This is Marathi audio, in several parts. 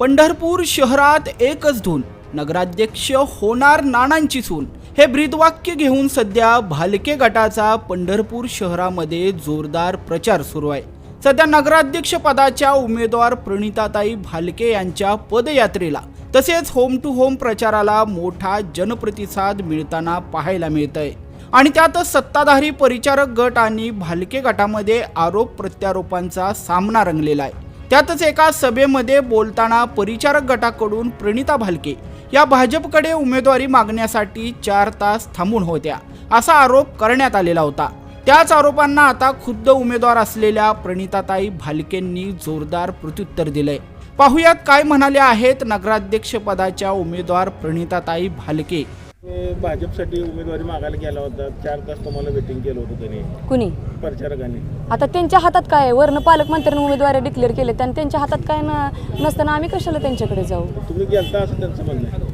पंढरपूर शहरात एकच धून. नगराध्यक्ष होणार नानांची सून. हे ब्रीदवाक्य घेऊन सध्या भालके गटाचा पंढरपूर शहरामध्ये जोरदार प्रचार सुरू आहे. सध्या नगराध्यक्ष पदाच्या उमेदवार प्रणिताताई भालके यांच्या पदयात्रेला. तसेच होम टू होम प्रचाराला मोठा जनप्रतिसाद मिळताना पाहायला मिळत आहे आणि त्यातच सत्ताधारी परिचारक गट आणि भालके गटामध्ये आरोप प्रत्यारोपांचा सामना रंगलेला आहे. त्यातच एका सभेमध्ये बोलताना परिचारक गटाकडून प्रणिता भालके या भाजपकडे उमेदवारी मागण्यासाठी चार तास थांबून होत्या असा आरोप करण्यात आलेला होता. त्याच आरोपांना आता खुद्द उमेदवार असलेल्या प्रणिताताई भालकेंनी जोरदार प्रत्युत्तर दिलंय. पाहुयात काय म्हणाले आहेत नगराध्यक्ष पदाच्या उमेदवार प्रणिताताई भालके. भाजपसाठी उमेदवारी मागायला गेला होता. चार तास तुम्हाला वेटिंग केलं होतं त्यांनी. कुणी? प्रचारकांनी. आता त्यांच्या हातात काय आहे? वर्ण पालकमंत्र्यांनी उमेदवारी डिक्लेअर केले आणि त्यांच्या हातात काय न नसताना आम्ही कशाला त्यांच्याकडे जाऊ? तुम्ही गेलता असं त्यांचं म्हणणं आहे.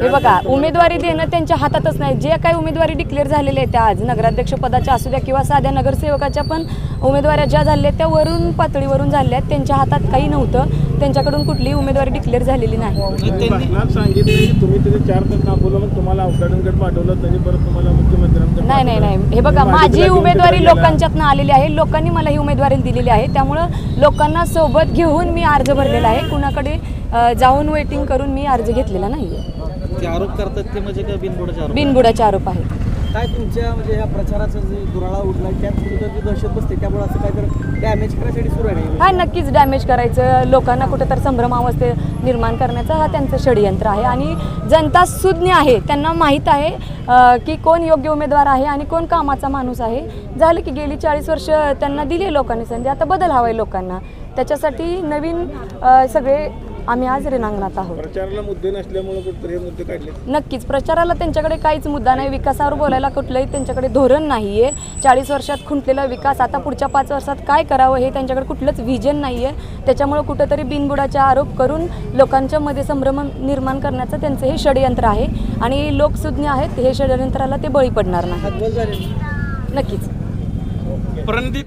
हे बघा उमेदवारी देणं त्यांच्या हातातच नाही. जे काही उमेदवारी डिक्लेअर झालेल्या आहेत त्या आज नगराध्यक्ष पदाच्या असू द्या किंवा साध्या नगरसेवकाच्या पण उमेदवाऱ्या ज्या झाल्या आहेत त्या वरून पातळीवरून झाल्या आहेत. त्यांच्या हातात काही नव्हतं. त्यांच्याकडून कुठलीही उमेदवारी डिक्लेअर झालेली नाही. मुख्यमंत्र्यांकडे नाही नाही नाही. हे बघा माझी उमेदवारी. लोकांच्यातनं आलेली आहे. लोकांनी मला ही उमेदवारी दिलेली आहे. त्यामुळं लोकांना सोबत घेऊन मी अर्ज भरलेला आहे. कुणाकडे जाऊन वेटिंग करून मी अर्ज घेतलेला नाही आरोप करतात ते म्हणजे बिनबुडाचे आरोप? बिनबुडाचे आरोप आहेत. काय तुमच्या म्हणजे ह्या प्रचाराचा जे दुराळा उडला त्यात सुद्धा ती दहशत बसते त्यामुळे असं काहीतरी डॅमेज करायसाठी सुरू आहे हा नक्कीच डॅमेज करायचं. लोकांना कुठं तर संभ्रमावस्थे निर्माण करण्याचं हा त्यांचं षडयंत्र आहे. आणि जनता सुज्ञ आहे त्यांना माहीत आहे की कोण योग्य उमेदवार आहे आणि कोण कामाचा माणूस आहे. झालं की गेली चाळीस वर्ष त्यांना दिली लोकांनी संधी आता बदल हवा आहे लोकांना. त्याच्यासाठी नवीन सगळे आम्ही आज रिणांगणात आहोत. प्रचाराला मुद्दे नसल्यामुळे कुठतरी हे मुद्दे काढले नक्कीच प्रचाराला त्यांच्याकडे काहीच मुद्दा नाही. विकासावर बोलायला कुठलंही त्यांच्याकडे धोरण नाही आहे चाळीस वर्षात खुंटलेला विकास आता पुढच्या पाच वर्षात काय करावं हे त्यांच्याकडे कुठलंच व्हिजन नाही आहे त्याच्यामुळं कुठंतरी बिनबुडाचे आरोप करून लोकांच्या मध्ये संभ्रम निर्माण करण्याचं त्यांचं हे षडयंत्र आहे. आणि लोकसुज्ञ आहेत हे षडयंत्राला ते बळी पडणार नाही. नक्कीच.